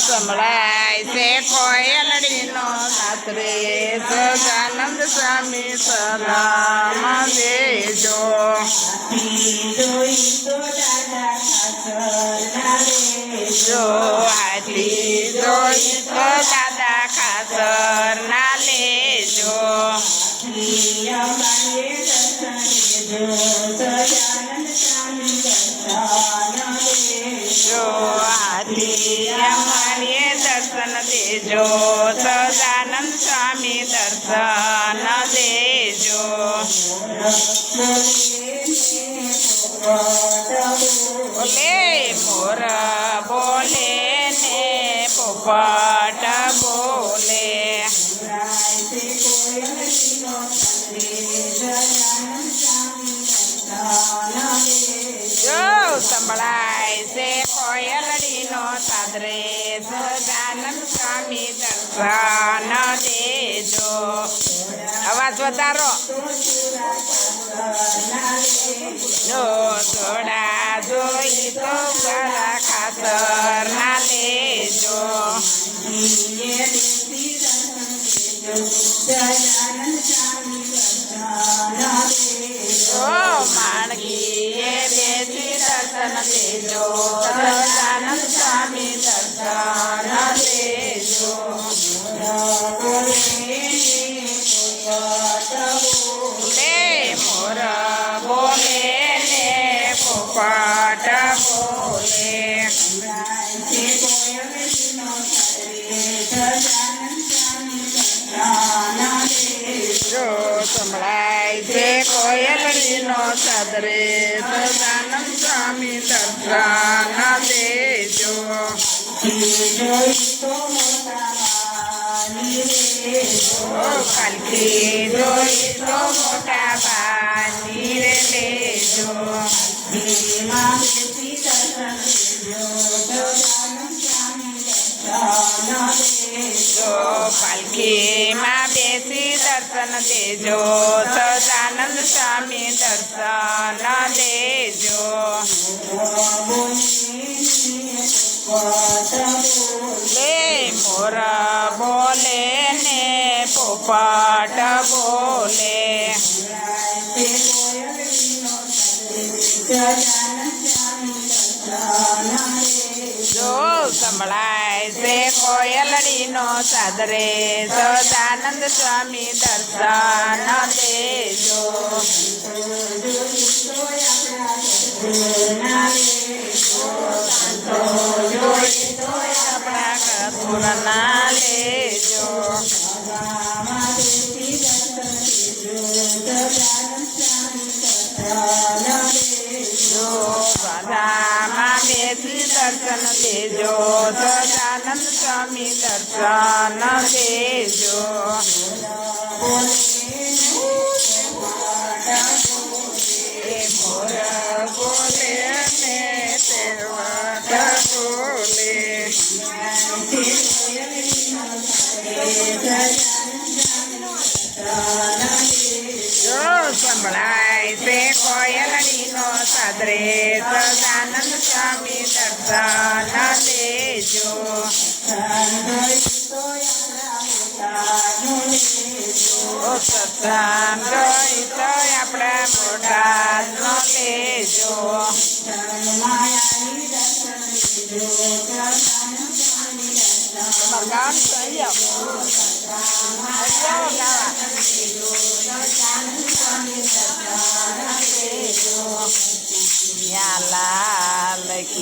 સંભળાય છે કોયલડીનો સાસરે સજાનંદ સ્વામી સલામ દેજો જો આટલી જોઈ તો દાદા ખાતર અમારીએ દર્શન દેજો સદાનંદ સ્વામી દર્શન દેજો બોલે મોર બોલે ને પોપટ સંભળાય છે. કોયલડીનો સાદરે સદાનંદ સ્વામી દર્શન દેજો. અવાજ વધારો. જો થોડા જોઈ તો ખાતર ના લેજો. જો સંભળાય છે કોયલડીનો સદરે સદાનંદ સ્વામી દર્શન દેજો. કાલકી જોઈ તો મોટા બાની રે લેજો જો પાલખીમાં બેસી દર્શન દેજો સદાનંદ સ્વામી દર્શન દેજો લે મોર બોલે ને પોપટ બોલે જો સંભળાય છે કોયલડીનો સાદરે સદાનંદ સ્વામી દર્શન દેજો. આપણા કપૂરના લેજો જો બેસી દર્શન દેજો સદાનંદ સ્વામી દર્શન દેજો સંભળાય છે કોયલડીનો સાદરે સદાનંદ દર્શન દેજો ઓ સત્સંગ જોઈ તો આપણા મોઢા ન લેજો મકાન થઈ આવો